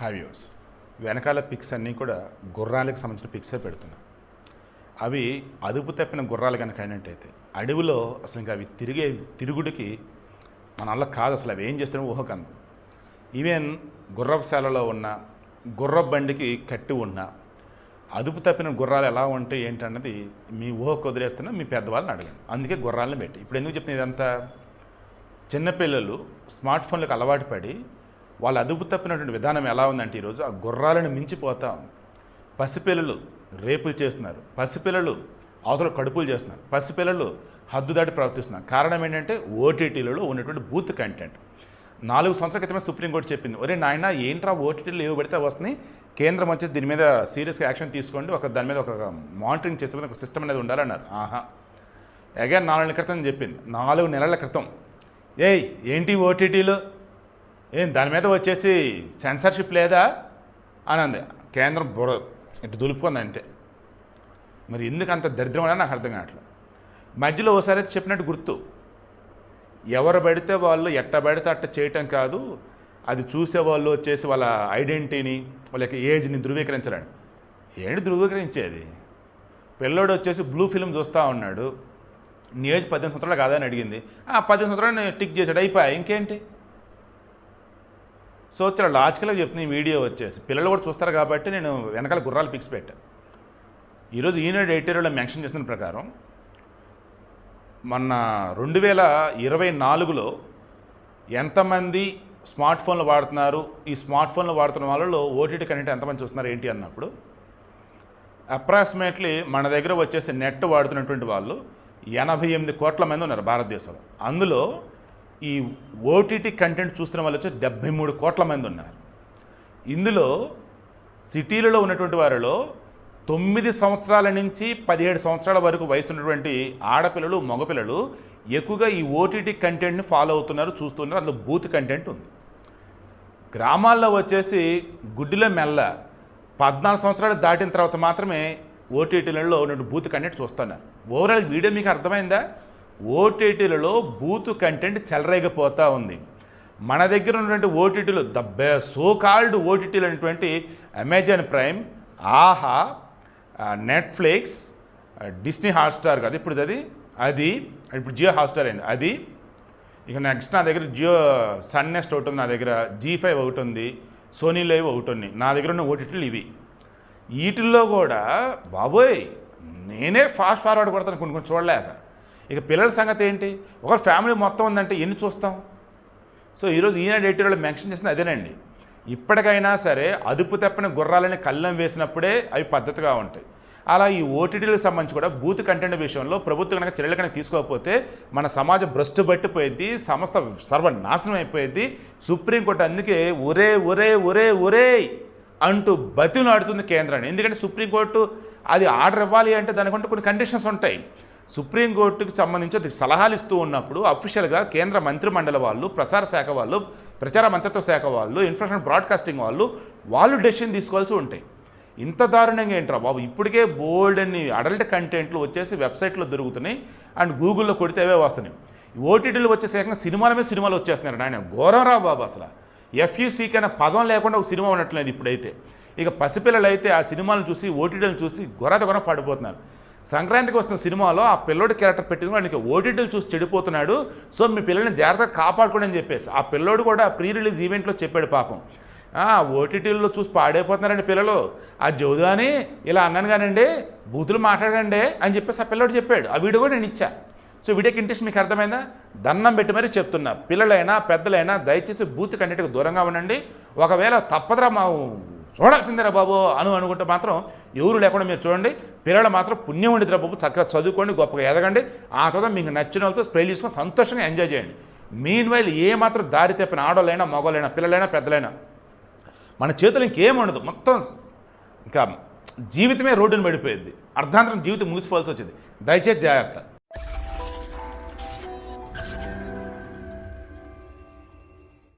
Hi views వెనకాల pics అన్నీ కూడా గుర్రాలకు సంబంధించిన పిక్సే పెడుతున్నా. అవి అదుపు తప్పిన గుర్రాలు కనుక అయినట్టయితే అడవిలో అసలు ఇంకా అవి తిరిగే తిరుగుడికి మన వల్ల కాదు అసలు అవి ఏం చేస్తారో ఊహకందు. ఈవెన్ గుర్రపుశాలలో ఉన్న గుర్ర బండికి కట్టి ఉన్న అదుపు తప్పిన గుర్రాలు ఎలా ఉంటే ఏంటన్నది మీ ఊహకు వదిలేస్తున్నా మీ పెద్దవాళ్ళని అడగండి. అందుకే గుర్రాలను పెట్టి ఇప్పుడు ఎందుకు చెప్తున్నా ఇదంతా? చిన్నపిల్లలు స్మార్ట్ ఫోన్లకు అలవాటు పడి వాళ్ళ అదుపు తప్పినటువంటి విధానం ఎలా ఉందంటే ఈరోజు ఆ గుర్రాలను మించిపోతా. పసిపిల్లలు రేపులు చేస్తున్నారు. పసిపిల్లలు అవతల కడుపులు చేస్తున్నారు. పసిపిల్లలు హద్దు దాటి ప్రవర్తిస్తున్నారు. కారణం ఏంటంటే ఓటీటీలలో ఉన్నటువంటి బూత్ కంటెంట్. నాలుగు సంవత్సరాల క్రితమే సుప్రీంకోర్టు చెప్పింది. ఒరే నాయన ఏంట్రా ఓటీటీలు ఏవి పడితే వస్తున్నాయి? కేంద్రం వచ్చేసి దీని మీద సీరియస్గా యాక్షన్ తీసుకోండి. ఒక దాని మీద ఒక మానిటరింగ్ చేసే ఒక సిస్టమ్ అనేది ఉండాలన్నారు. ఆహా. అగైన్ నాలుగు నెలల క్రితం చెప్పింది. నాలుగు నెలల క్రితం. ఏయ్ ఏంటి ఓటీటీలు? ఏం దాని మీద వచ్చేసి సెన్సర్షిప్ లేదా? అని అంది. కేంద్రం బుర్ర ఇటు దులుపుకుంది అంతే. మరి ఎందుకు అంత దరిద్రం అని నాకు అర్థం కావట్లేదు. మధ్యలో ఒకసారి అయితే చెప్పినట్టు గుర్తు. ఎవరు పడితే వాళ్ళు ఎట్ట పెడితే అట్ట చేయటం కాదు. అది చూసే వాళ్ళు వచ్చేసి వాళ్ళ ఐడెంటిటీని వాళ్ళ యొక్క ఏజ్ని ధృవీకరించడానికి ఏంటి ధృవీకరించేది? పిల్లోడు వచ్చేసి బ్లూ ఫిల్మ్ చూస్తూ ఉన్నాడు. నీ ఏజ్ పద్దెనిమిది సంవత్సరాలు కాదని అడిగింది. ఆ పద్దెనిమిది సంవత్సరాలు టిక్ చేశాడు. అయిపోయా. ఇంకేంటి? సో చాలా లాజికల్గా చెప్తుంది ఈ వీడియో వచ్చేసి. పిల్లలు కూడా చూస్తారు కాబట్టి నేను వెనకాల గుర్రాలు పిక్స్ పెట్టాను ఈరోజు ఈనాడు ఎడిటోరియల్లో మెన్షన్ చేసిన ప్రకారం మొన్న రెండు వేల ఇరవై నాలుగులో ఎంతమంది స్మార్ట్ ఫోన్లు వాడుతున్నారు? ఈ స్మార్ట్ ఫోన్లు వాడుతున్న వాళ్ళలో ఓటీటీ కంటెంట్ ఎంతమంది చూస్తున్నారు ఏంటి అన్నప్పుడు అప్రాక్సిమేట్లీ మన దగ్గర వచ్చేసి నెట్ వాడుతున్నటువంటి వాళ్ళు ఎనభై ఎనిమిది కోట్ల మంది ఉన్నారు భారతదేశంలో. అందులో ఈ ఓటీటీ కంటెంట్ చూస్తున్న వాళ్ళు వచ్చి డెబ్బై మూడు కోట్ల మంది ఉన్నారు. ఇందులో సిటీలలో ఉన్నటువంటి వారిలో తొమ్మిది సంవత్సరాల నుంచి పదిహేడు సంవత్సరాల వరకు వయసు ఉన్నటువంటి ఆడపిల్లలు మగపిల్లలు ఎక్కువగా ఈ ఓటీటీ కంటెంట్ని ఫాలో అవుతున్నారు చూస్తున్నారు. అందులో బూత్ కంటెంట్ ఉంది. గ్రామాల్లో వచ్చేసి గుడ్డిలో మెల్ల పద్నాలుగు సంవత్సరాలు దాటిన తర్వాత మాత్రమే ఓటీటీలలో ఉన్నటువంటి బూత్ కంటెంట్ చూస్తున్నారు. ఓవరాల్ వీడియో మీకు అర్థమైందా? ఓటీటీలలో బూత్ కంటెంట్ చెలరేగిపోతూ ఉంది. మన దగ్గర ఉన్నటువంటి ఓటీటీలు ద బె సో కాల్డ్ ఓటీటీలు అనేటువంటి Amazon Prime Aha Netflix Disney Hotstar కదా. ఇప్పుడు అది? అది ఇప్పుడు జియో హాట్స్టార్ అయింది. అది ఇక నెక్స్ట్ నా దగ్గర జియో సన్ నెక్స్ట్ ఒకటి ఉంది. నా దగ్గర జీ ఫైవ్ ఒకటి ఉంది. సోనీ లైవ్ ఒకటి ఉంది. నా దగ్గర ఉన్న ఓటీటీలు ఇవి. వీటిల్లో కూడా బాబోయ్ నేనే ఫాస్ట్ ఫార్వర్డ్ కొడతాను కొన్ని కొన్ని చూడలేక. ఇక పిల్లల సంగతి ఏంటి? ఒక ఫ్యామిలీ మొత్తం ఉందంటే ఎన్ని చూస్తాం? సో ఈరోజు ఈనాడు ఎడిటోరియల్ మెన్షన్ చేసింది అదేనండి. ఇప్పటికైనా సరే అదుపు తప్పని గుర్రాలని కళ్ళం వేసినప్పుడే అవి పద్ధతిగా ఉంటాయి. అలా ఈ ఓటీటీలకు సంబంధించి కూడా బూత్ కంటెంట్ విషయంలో ప్రభుత్వం కనుక చర్యలు కనుక తీసుకోకపోతే మన సమాజం భ్రష్టు పట్టిపోయింది సంస్థ సర్వనాశనం అయిపోయింది సుప్రీంకోర్టు అందుకే ఒరే ఒరే ఒరే ఒరే అంటూ బతిలాడుతుంది కేంద్రాన్ని. ఎందుకంటే సుప్రీంకోర్టు అది ఆర్డర్ ఇవ్వాలి అంటే దానికంటే కొన్ని కండిషన్స్ ఉంటాయి. సుప్రీంకోర్టుకు సంబంధించి అది సలహాలు ఇస్తూ ఉన్నప్పుడు అఫీషియల్గా కేంద్ర మంత్రిమండలి వాళ్ళు ప్రసార శాఖ వాళ్ళు ప్రచార మంత్రిత్వ శాఖ వాళ్ళు ఇన్ఫర్మేషన్ బ్రాడ్కాస్టింగ్ వాళ్ళు వాళ్ళు డెసిషన్ తీసుకోవాల్సి ఉంటాయి. ఇంత దారుణంగా ఏంట్రా బాబు? ఇప్పటికే బోల్డ్ అన్ని అడల్ట్ కంటెంట్లు వచ్చేసి వెబ్సైట్లో దొరుకుతున్నాయి అండ్ గూగుల్లో కొడితే అవే వస్తున్నాయి. ఓటీటీలు వచ్చే ఏకంగా సినిమాల మీద సినిమాలు వచ్చేస్తున్నారు నాయన. ఘోరంరా బాబు అసలు. ఎఫ్యూసీకి అనే పదం లేకుండా ఒక సినిమా ఉండట్లేదు ఇప్పుడైతే. ఇక పసిపిల్లలు అయితే ఆ సినిమాలను చూసి ఓటీటీలను చూసి గొరద గొర్ర పడిపోతున్నారు. సంక్రాంతికి వస్తున్న సినిమాలో ఆ పిల్లోడి క్యారెక్టర్ పెట్టిన వాడికి ఓటీటీలు చూసి చెడిపోతున్నాడు. సో మీ పిల్లల్ని జాగ్రత్తగా కాపాడుకోండి అని చెప్పేసి. ఆ పిల్లోడు కూడా ప్రీ రిలీజ్ ఈవెంట్లో చెప్పాడు పాపం. ఓటీటీల్లో చూసి పాడైపోతున్నారండి పిల్లలు. ఆ జోదాని ఇలా అన్నాను కానండి బూతులు మాట్లాడండి అని చెప్పేసి ఆ పిల్లోడు చెప్పాడు. ఆ వీడియో కూడా నేను ఇచ్చా. సో వీడియోకి ఇంట్రెస్ట్ మీకు అర్థమైందా? దండం పెట్టి మరీ చెప్తున్నా. పిల్లలైనా పెద్దలైనా దయచేసి బూత్ కంటికి దూరంగా ఉండండి. ఒకవేళ తప్పదురా మా చూడాల్సిందేరా బాబు అను అనుకుంటే మాత్రం ఎవరు లేకుండా మీరు చూడండి. పిల్లలు మాత్రం పుణ్యం ఉండిద్రా బాబు. చక్కగా చదువుకోండి గొప్పగా ఎదగండి. ఆ తర్వాత మీకు నచ్చిన వాళ్ళతో స్ప్రే తీసుకొని సంతోషంగా ఎంజాయ్ చేయండి. మీన్ వైల్ ఏ మాత్రం దారి తప్పిన ఆడోళ్ళైనా మగవాళ్ళైనా పిల్లలైనా పెద్దలైనా మన చేతులు ఇంకేం ఉండదు. మొత్తం ఇంకా జీవితమే రోడ్డును పడిపోయింది అర్ధాంతరం జీవితం ముగిసిపోవాల్సి వచ్చింది. దయచేసి జాగ్రత్త.